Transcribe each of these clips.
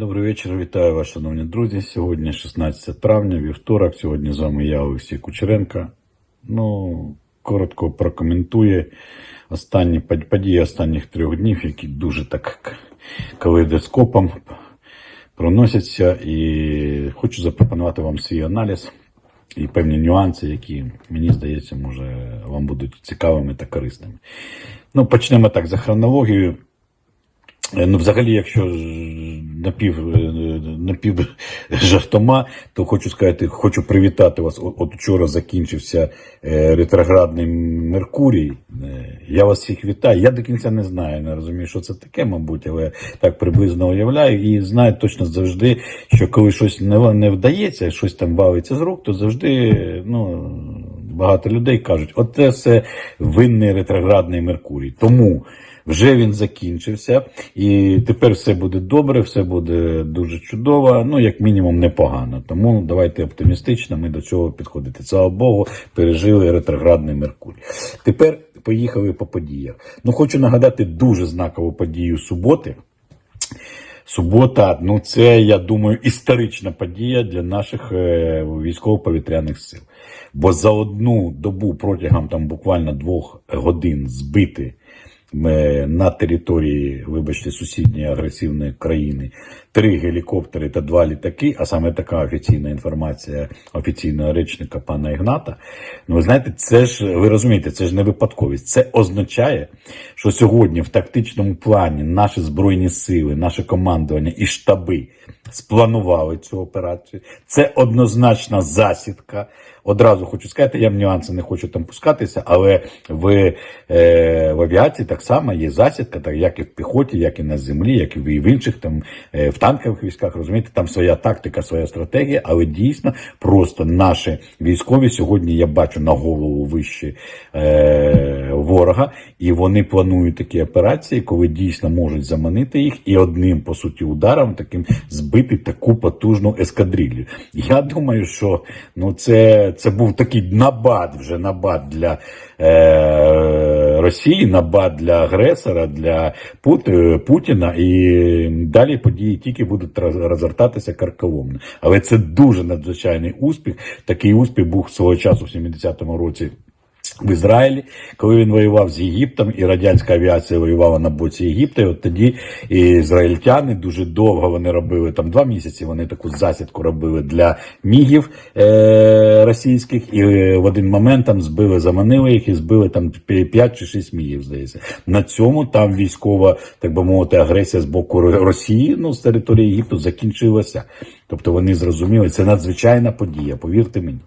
Добрий вечір, вітаю вас, шановні друзі. Сьогодні 16 травня, вівторок. Сьогодні з вами я, Олексій Кучеренко. Ну, коротко прокоментує останні події останніх трьох днів, які дуже так калейдоскопом проносяться. І хочу запропонувати вам свій аналіз і певні нюанси, які, мені здається, може, вам будуть цікавими та корисними. Ну, почнемо так за хронологією. Е, Ну, взагалі, якщо напів, е, напів жартома, то хочу сказати, хочу привітати вас. От вчора закінчився е, ретроградний Меркурій. Я вас всіх вітаю. Я до кінця не знаю, не розумію, що це таке, мабуть, але так приблизно уявляю. І знаю точно завжди, що коли щось не, не вдається, щось там валиться з рук, то завжди ну, багато людей кажуть, от це все винний ретроградний Меркурій. Тому. Вже він закінчився, і тепер все буде добре, все буде дуже чудово, ну як мінімум непогано. Тому давайте оптимістично ми до цього підходити. Слава Богу, пережили ретроградний Меркурій. Тепер поїхали по подіях. Ну хочу нагадати дуже знакову подію суботи. Субота, ну це, я думаю, історична подія для наших е, військово-повітряних сил. Бо за одну добу протягом там буквально двох годин збити на території, вибачте, сусідньої агресивної країни три гелікоптери та два літаки, а саме така офіційна інформація офіційного речника пана Ігната. Ну, ви знаєте, це ж ви розумієте, це ж не випадковість. Це означає, що сьогодні в тактичному плані наші збройні сили, наше командування і штаби спланували цю операцію. Це однозначна засідка. Одразу хочу сказати, я в нюанси не хочу там пускатися, але в, е, в авіації так само є засідка, так як і в піхоті, як і на землі, як і в інших там е, в танкових військах. Розумієте, там своя тактика, своя стратегія, але дійсно просто наші військові сьогодні я бачу на голову вище е, ворога, і вони планують такі операції, коли дійсно можуть заманити їх і одним по суті ударом таким збити таку потужну ескадрилью. Я думаю, що ну це, це був такий набат вже набат для е, на бад для агресора, для Пут- Путіна, і далі події тільки будуть роз- розгортатися карколомно. Але це дуже надзвичайний успіх. Такий успіх був свого часу в 70-му році. В Ізраїлі, коли він воював з Єгиптом, і радянська авіація воювала на боці Єгипта, і от тоді і ізраїльтяни дуже довго вони робили там два місяці. Вони таку засідку робили для мігів е- російських, і в один момент там збили, заманили їх і збили там 5 чи 6 мігів. Здається, на цьому там військова, так би мовити, агресія з боку Росії, ну з території Єгипту закінчилася. Тобто вони зрозуміли, це надзвичайна подія. Повірте мені.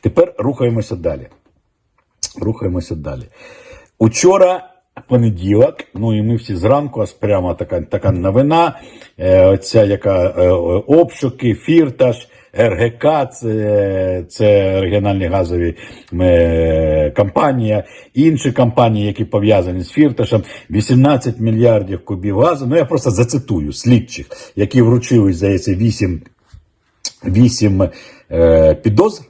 Тепер рухаємося далі. Рухаємося далі. Учора понеділок, ну і ми всі зранку, аж прямо така, така новина, е, оця яка е, обшуки, фірташ, РГК, це, це регіональні газові е, компанії, інші компанії, які пов'язані з фірташем, 18 мільярдів кубів газу. Ну я просто зацитую слідчих, які вручили, здається, 8, 8 е, підозр.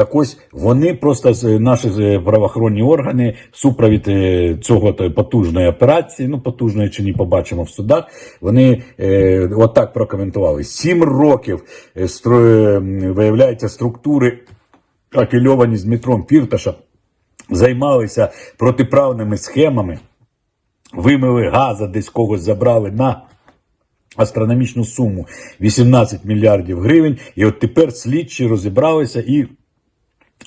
Так ось вони просто наші е, правоохоронні органи супровід е, цього потужної операції, ну потужної чи ні, побачимо в судах. Вони е, отак прокоментували: сім років е, стро, е, виявляється структури афільовані з Дмитром Фірташем, займалися протиправними схемами, вимили газа, десь когось забрали на. Астрономічну суму 18 мільярдів гривень, і от тепер слідчі розібралися і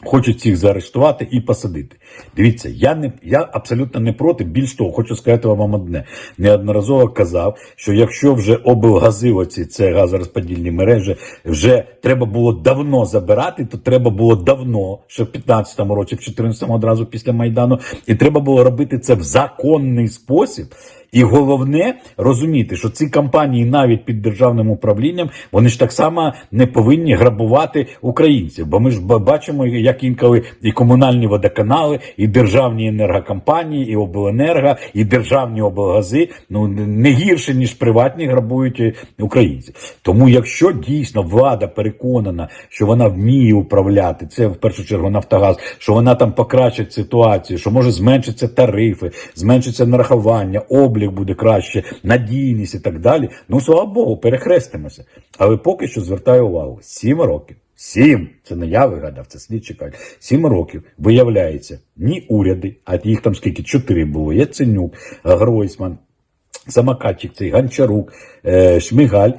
Хочуть всіх заарештувати і посадити. Дивіться, я не я абсолютно не проти. Більш того, хочу сказати вам одне. Неодноразово казав, що якщо вже облгази, оці це газорозподільні мережі, вже треба було давно забирати, то треба було давно, ще в 15-му році, в 14-му одразу після Майдану, і треба було робити це в законний спосіб. І головне розуміти, що ці компанії навіть під державним управлінням вони ж так само не повинні грабувати українців. Бо ми ж бачимо, як інколи і комунальні водоканали, і державні енергокомпанії, і обленерго, і державні облгази ну не гірше ніж приватні грабують е, українців. Тому, якщо дійсно влада переконана, що вона вміє управляти, це в першу чергу Нафтогаз, що вона там покращить ситуацію, що може зменшиться тарифи, зменшиться нарахування, облік облік буде краще, надійність і так далі. Ну, слава Богу, перехрестимося. Але поки що звертаю увагу: сім років. Сім, це не я вигадав, це слідчі кажуть. Сім років виявляється, ні уряди, а їх там скільки чотири було. Яценюк, Гройсман, Самокатчик, цей Гончарук, е, Шмигаль.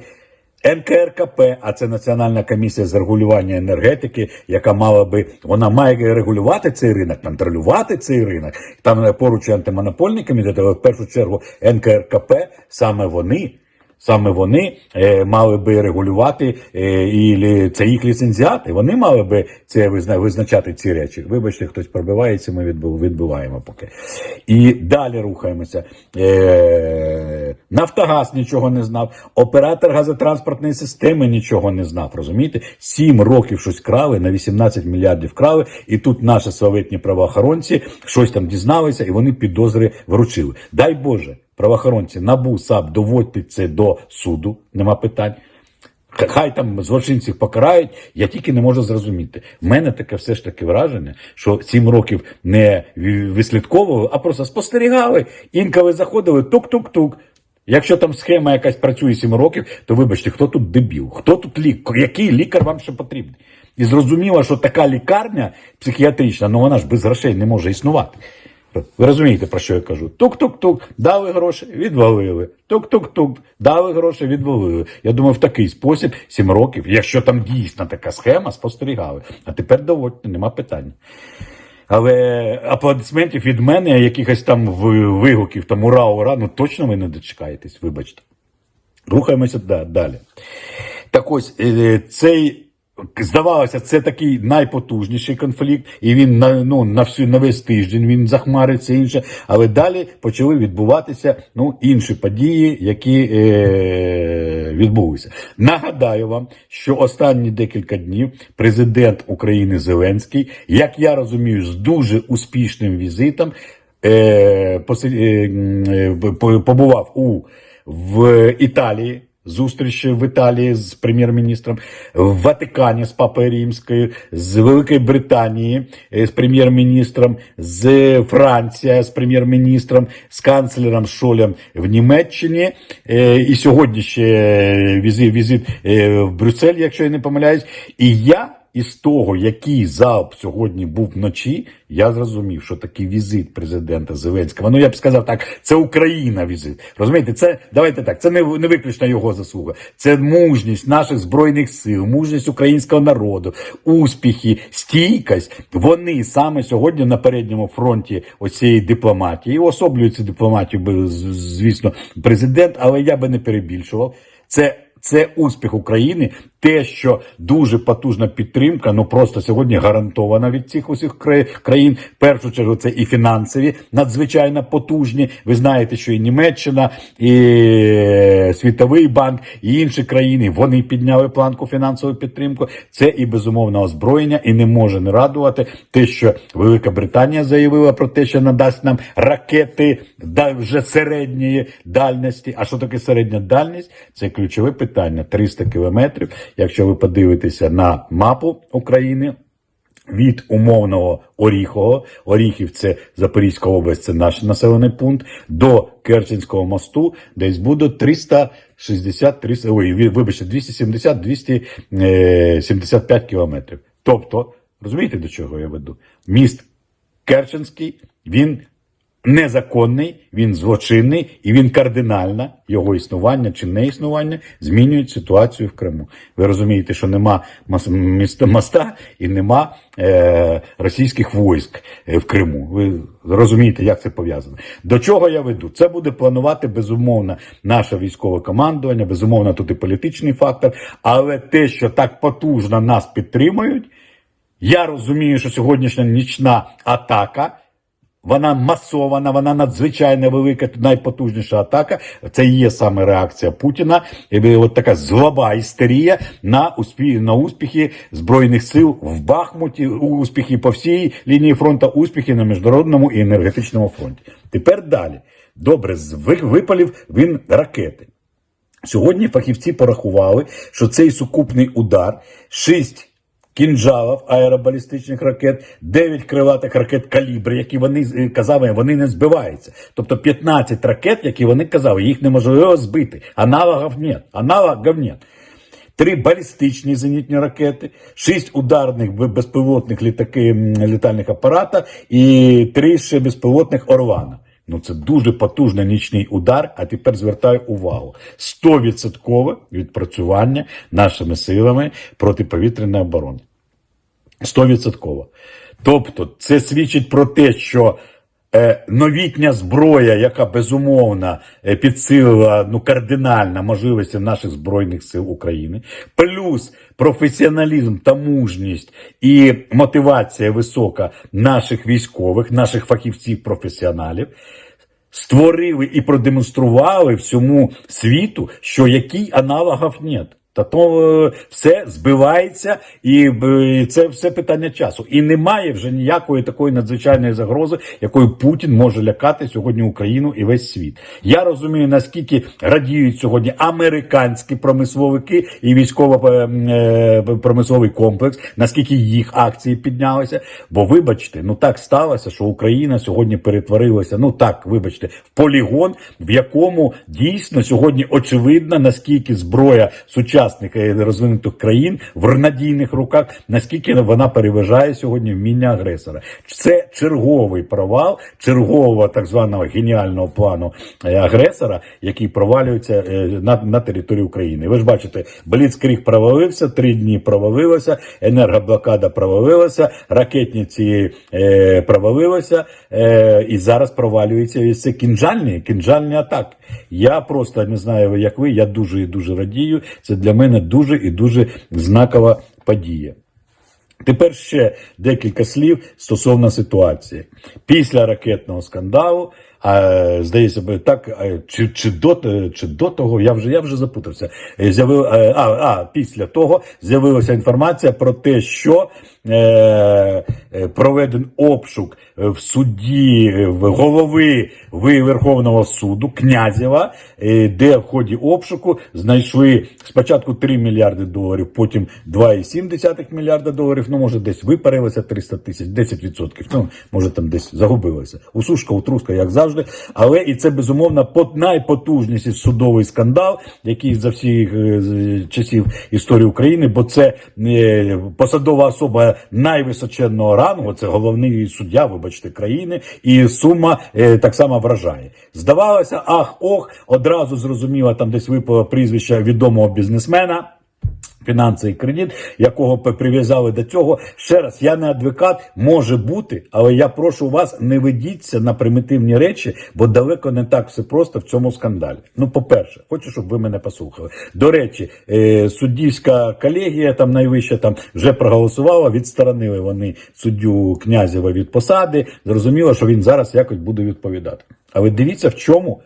НКРКП, а це Національна комісія з регулювання енергетики, яка мала би, вона має регулювати цей ринок, контролювати цей ринок. Там поруч антимонопольний комітет, але в першу чергу НКРКП, саме вони. Саме вони е, мали би регулювати е, і це їх ліцензіати. Вони мали би це визначати ці речі. Вибачте, хтось пробивається, ми відбив, відбиваємо поки. І далі рухаємося. Е, Нафтогаз нічого не знав, оператор газотранспортної системи нічого не знав. Розумієте? Сім років щось крали, на 18 мільярдів крали, і тут наші славетні правоохоронці щось там дізналися, і вони підозри вручили. Дай Боже, правоохоронці, набу САП доводьте це до суду, нема питань. Хай там злочинців покарають, я тільки не можу зрозуміти. В мене таке все ж таки враження, що сім років не вислідковували, а просто спостерігали. Інколи заходили тук-тук-тук. Якщо там схема якась працює сім років, то вибачте, хто тут дебіл? Хто тут лікар? Який лікар вам ще потрібен? І зрозуміло, що така лікарня психіатрична, ну вона ж без грошей не може існувати. Ви розумієте, про що я кажу? Тук-тук-тук, дали гроші, відвалили. Тук-тук-тук, дали гроші, відвалили. Я думаю, в такий спосіб сім років, якщо там дійсно така схема, спостерігали. А тепер доводьте, нема питань. Але аплодисментів від мене, якихось там вигуків, там ура, ура, ну точно ви не дочекаєтесь, вибачте. Рухаємося далі. Так ось е, цей. Здавалося, це такий найпотужніший конфлікт, і він на ну на всю на весь тиждень він захмариться інше. Але далі почали відбуватися ну інші події, які е, відбулися. Нагадаю вам, що останні декілька днів президент України Зеленський, як я розумію, з дуже успішним візитом е, поси- е, е, по- побував у в Італії. Зустріч в Італії з прем'єр-міністром, в Ватикані з Папою Римською, з Великої Британії е, з прем'єр-міністром, з Франція з прем'єр-міністром, з канцлером Шолем в Німеччині. Е, І сьогодні ще візит, візит е, в Брюссель, якщо я не помиляюсь. І я із того, який залп сьогодні був вночі, я зрозумів, що такий візит президента Зеленського. Ну я б сказав так, це Україна візит. Розумієте, це давайте так. Це не, не виключно його заслуга. Це мужність наших збройних сил, мужність українського народу, успіхи, стійкость. Вони саме сьогодні на передньому фронті оцієї дипломатії. Особлює цю дипломатію, звісно, президент, але я би не перебільшував. Це це успіх України, те, що дуже потужна підтримка, ну просто сьогодні гарантована від цих усіх країн. В першу чергу це і фінансові, надзвичайно потужні. Ви знаєте, що і Німеччина, і Світовий банк, і інші країни вони підняли планку фінансову підтримку. Це і безумовно озброєння, і не може не радувати те, що Велика Британія заявила про те, що надасть нам ракети вже середньої дальності. А що таке середня дальність? Це ключове питання. 300 кілометрів. Якщо ви подивитеся на мапу України. Від умовного Оріхового, Оріхів це Запорізька область, це наш населений пункт, до Керченського мосту десь буде 360, 300, ой, вибачте, 270-275 кілометрів. Тобто, розумієте, до чого я веду? Міст Керченський, він незаконний, він злочинний і він кардинально його існування чи не існування змінюють ситуацію в Криму. Ви розумієте, що нема моста і нема е, російських військ е, в Криму. Ви розумієте, як це пов'язано? До чого я веду? Це буде планувати безумовно наше військове командування, безумовно, тут і політичний фактор, але те, що так потужно нас підтримують. Я розумію, що сьогоднішня нічна атака. Вона масована, вона надзвичайно велика, найпотужніша атака. Це і є саме реакція Путіна. І от така злоба істерія на успі... на успіхи збройних сил в Бахмуті, успіхи по всій лінії фронту, успіхи на міжнародному і енергетичному фронті. Тепер далі. Добре, з ви- випалів він ракети. Сьогодні фахівці порахували, що цей сукупний удар 6 кінжалів аеробалістичних ракет, 9 крилатих ракет калібр, які вони е, казали, вони не збиваються. Тобто 15 ракет, які вони казали, їх неможливо збити. Аналогів нет. Аналогів нет. Три балістичні зенітні ракети, шість ударних безпілотних літаки, літальних апарата і три ще безпілотних Орлана. Ну це дуже потужний нічний удар. А тепер звертаю увагу: 100% відпрацювання нашими силами протиповітряної оборони. 100%. Тобто, це свідчить про те, що новітня зброя, яка безумовно е, підсилила ну, кардинально можливості наших Збройних сил України, плюс професіоналізм та мужність і мотивація висока наших військових, наших фахівців, професіоналів. Створили і продемонстрували всьому світу, що який аналогів нет. Та то е, все збивається, і е, це все питання часу. І немає вже ніякої такої надзвичайної загрози, якою Путін може лякати сьогодні Україну і весь світ. Я розумію, наскільки радіють сьогодні американські промисловики і військово-промисловий комплекс, наскільки їх акції піднялися. Бо, вибачте, ну так сталося, що Україна сьогодні перетворилася, ну так, вибачте, в полігон, в якому дійсно сьогодні очевидно, наскільки зброя сучасних е, розвинутих країн в надійних руках, наскільки вона переважає сьогодні вміння агресора. Це черговий провал, чергового так званого геніального плану е, агресора, який провалюється е, на, на території України. Ви ж бачите, Бліцкріг провалився, три дні провалилося, енергоблокада провалилася, ракетні ці е, провалилися, е, і зараз провалюється і це кінжальні, кінжальні атаки. Я просто не знаю, як ви, я дуже і дуже радію. Це для мене дуже і дуже знакова подія. Тепер ще декілька слів стосовно ситуації. Після ракетного скандалу, а, здається, так, чи, чи, до, чи до того, я вже, я вже запутався. Е, З'явив, е, а, а, після того з'явилася інформація про те, що е, е, проведен обшук е, в суді е, в голови Верховного суду Князєва, е, де в ході обшуку знайшли спочатку 3 мільярди доларів, потім 2,7 мільярда доларів. Ну, може, десь випарилося 300 тисяч, 10%. Ну, може, там десь загубилося. Усушка, утруска, як завжди. Але і це безумовно пот- найпотужніший судовий скандал, який за всіх е, часів історії України, бо це е, посадова особа найвисоченного рангу, це головний суддя, вибачте, країни, і сума е, так само вражає. Здавалося, ах, ох, одразу зрозуміло, там десь випало прізвище відомого бізнесмена. Фінанси і кредит, якого прив'язали до цього. Ще раз, я не адвокат, може бути, але я прошу вас, не ведіться на примітивні речі, бо далеко не так все просто в цьому скандалі. Ну, по-перше, хочу, щоб ви мене послухали. До речі, е, суддівська колегія, там найвища, там вже проголосувала, відсторонили вони суддю Князєва від посади. Зрозуміло, що він зараз якось буде відповідати. Але дивіться, в чому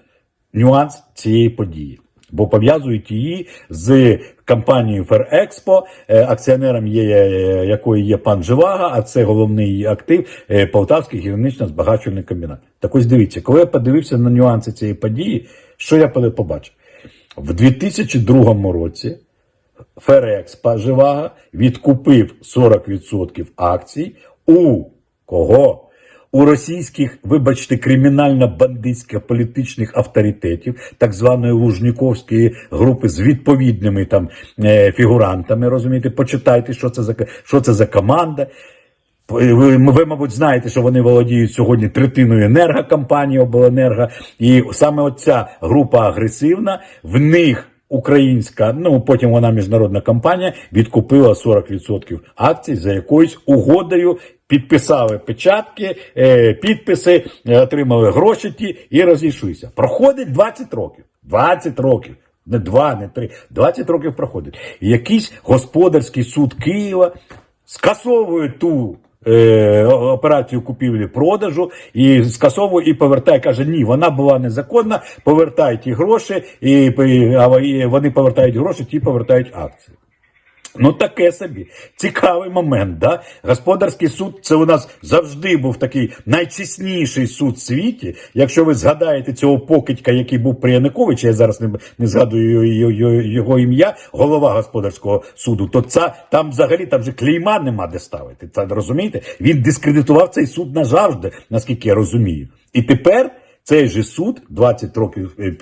нюанс цієї події. Бо пов'язують її з компанією Ферекспо, акціонером є, е, якої є пан Живага, а це головний актив е, Полтавський гірнично-збагачувальний комбінат. Так ось дивіться, коли я подивився на нюанси цієї події, що я побачив? В 2002 році Ферекспо Живага відкупив 40% акцій у кого? У російських, вибачте, кримінально-бандитських політичних авторитетів, так званої Лужніковської групи з відповідними там е, фігурантами, розумієте, почитайте, що це за що це за команда. Ви, ви, мабуть, знаєте, що вони володіють сьогодні третиною енергокомпанії обленерго, і саме оця група агресивна, в них українська, ну потім вона міжнародна компанія відкупила 40% акцій за якоюсь угодою. Підписали печатки, е, підписи, е, отримали гроші ті і розійшлися. Проходить 20 років. 20 років. Не два, не три. 20 років проходить. Якийсь господарський суд Києва скасовує ту е, операцію купівлі-продажу і скасовує і повертає. Каже, ні, вона була незаконна, повертай ті гроші, і, і вони повертають гроші, ті повертають акції. Ну, таке собі. Цікавий момент, да? Господарський суд це у нас завжди був такий найчесніший суд в світі. Якщо ви згадаєте цього покидька, який був при Януковичі, я зараз не, не згадую його, його, ім'я, голова господарського суду, то це там взагалі там же клейма нема де ставити. Це розумієте? Він дискредитував цей суд назавжди, наскільки я розумію. І тепер. Цей же суд 20 років е,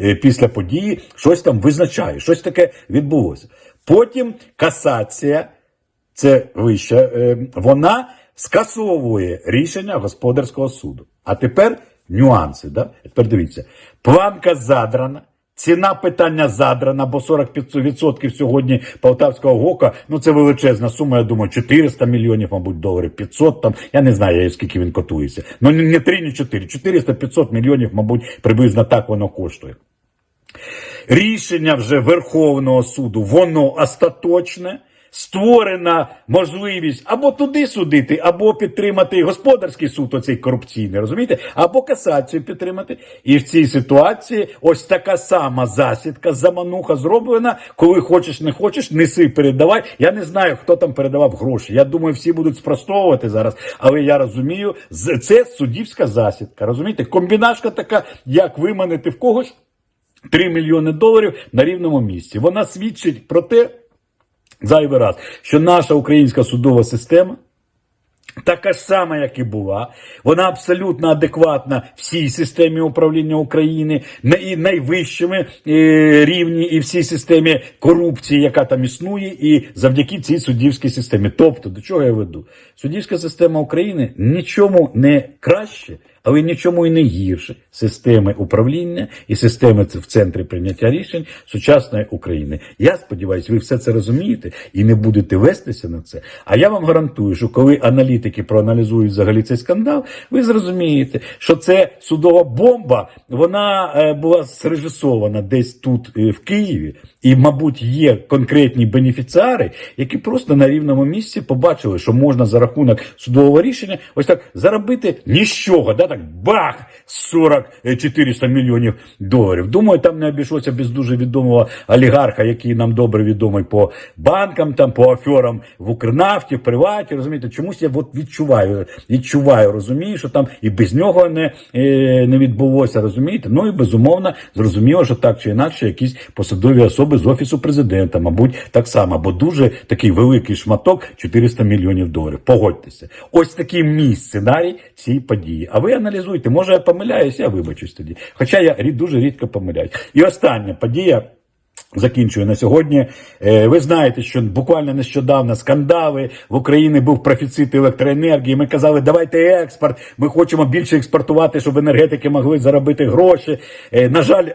е, після події щось там визначає, щось таке відбулося. Потім касація, це вища, е, вона скасовує рішення господарського суду. А тепер нюанси. Да? Тепер дивіться, планка задрана. Ціна питання задрана, бо 45% сьогодні полтавського ГОКа, ну це величезна сума, я думаю, 400 мільйонів, мабуть, доларів, 500 там, я не знаю, скільки він котується. Ну не не 3, не 4, 400-500 мільйонів, мабуть, приблизно так воно коштує. Рішення вже Верховного суду, воно остаточне. Створена можливість або туди судити, або підтримати господарський суд, оцей корупційний, розумієте, або касацію підтримати. І в цій ситуації ось така сама засідка, замануха зроблена. Коли хочеш, не хочеш, неси, передавай. Я не знаю, хто там передавав гроші. Я думаю, всі будуть спростовувати зараз, але я розумію, це суддівська засідка. Розумієте, комбінашка така, як виманити в когось. 3 мільйони доларів на рівному місці. Вона свідчить про те, зайвий раз, що наша українська судова система. Така ж сама, як і була, вона абсолютно адекватна всій системі управління України, і найвищими е, рівні, і всій системі корупції, яка там існує, і завдяки цій суддівській системі. Тобто, до чого я веду? Суддівська система України нічому не краще, але нічому і не гірше системи управління і системи в центрі прийняття рішень сучасної України. Я сподіваюся, ви все це розумієте і не будете вестися на це. А я вам гарантую, що коли аналітики проаналізують взагалі цей скандал, ви зрозумієте, що це судова бомба, вона е, була срежисована десь тут е, в Києві, і, мабуть, є конкретні бенефіціари, які просто на рівному місці побачили, що можна за рахунок судового рішення ось так заробити ніщо, да, так бах! 40-400 мільйонів доларів. Думаю, там не обійшлося без дуже відомого олігарха, який нам добре відомий по банкам, там по аферам в Укрнафті, в приваті. Розумієте, чомусь я от відчуваю, відчуваю, розумію, що там і без нього не, е, не відбулося, розумієте? Ну і безумовно зрозуміло, що так чи інакше якісь посадові особи з офісу президента, мабуть, так само, бо дуже такий великий шматок 400 мільйонів доларів. Погодьтеся, ось такий мій сценарій цієї події. А ви аналізуйте, може я помиляюсь, я вибачусь тоді. Хоча я дуже рідко помиляюсь. І остання подія. Закінчую на сьогодні. Е, Ви знаєте, що буквально нещодавно скандали в Україні був профіцит електроенергії. Ми казали, давайте експорт. Ми хочемо більше експортувати, щоб енергетики могли заробити гроші. Е, На жаль.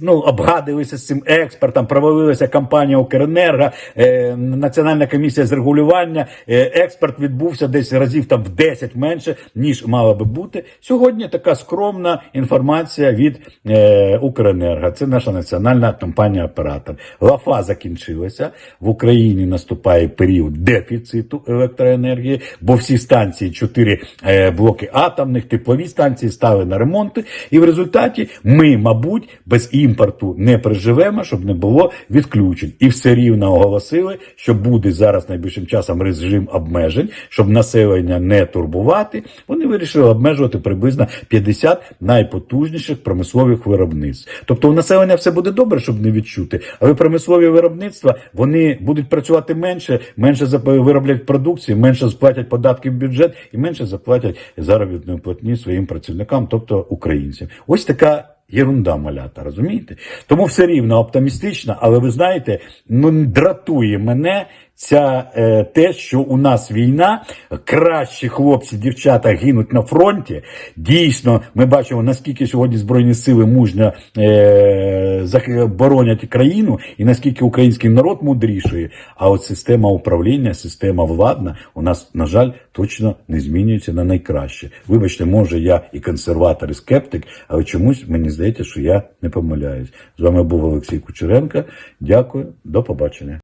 Ну, обгадилися з цим експортом, провалилася компанія Укренерго, е, Національна комісія з регулювання. Е, експорт відбувся десь разів там в 10 менше, ніж мало би бути. Сьогодні така скромна інформація від е, Укренерго. Це наша національна компанія-оператор. Лафа закінчилася. В Україні наступає період дефіциту електроенергії, бо всі станції, чотири е, блоки атомних, теплові станції стали на ремонти. І в результаті ми, мабуть, без імпорту не переживемо, щоб не було відключень. І все рівно оголосили, що буде зараз найближчим часом режим обмежень, щоб населення не турбувати. Вони вирішили обмежувати приблизно 50 найпотужніших промислових виробництв. Тобто у населення все буде добре, щоб не відчути, але промислові виробництва вони будуть працювати менше, менше вироблять продукції, менше сплатять податки в бюджет і менше заплатять заробітної платні своїм працівникам, тобто українцям. Ось така. Єрунда малята, розумієте? Тому все рівно оптимістично, але ви знаєте, ну дратує мене ця е, те, що у нас війна, кращі хлопці, дівчата гинуть на фронті. Дійсно, ми бачимо, наскільки сьогодні збройні сили мужньо е, боронять країну, і наскільки український народ мудріший. А от система управління, система владна у нас, на жаль, точно не змінюється на найкраще. Вибачте, може я і консерватор, і скептик, але чомусь мені здається, що я не помиляюсь. З вами був Олексій Кучеренко. Дякую, до побачення.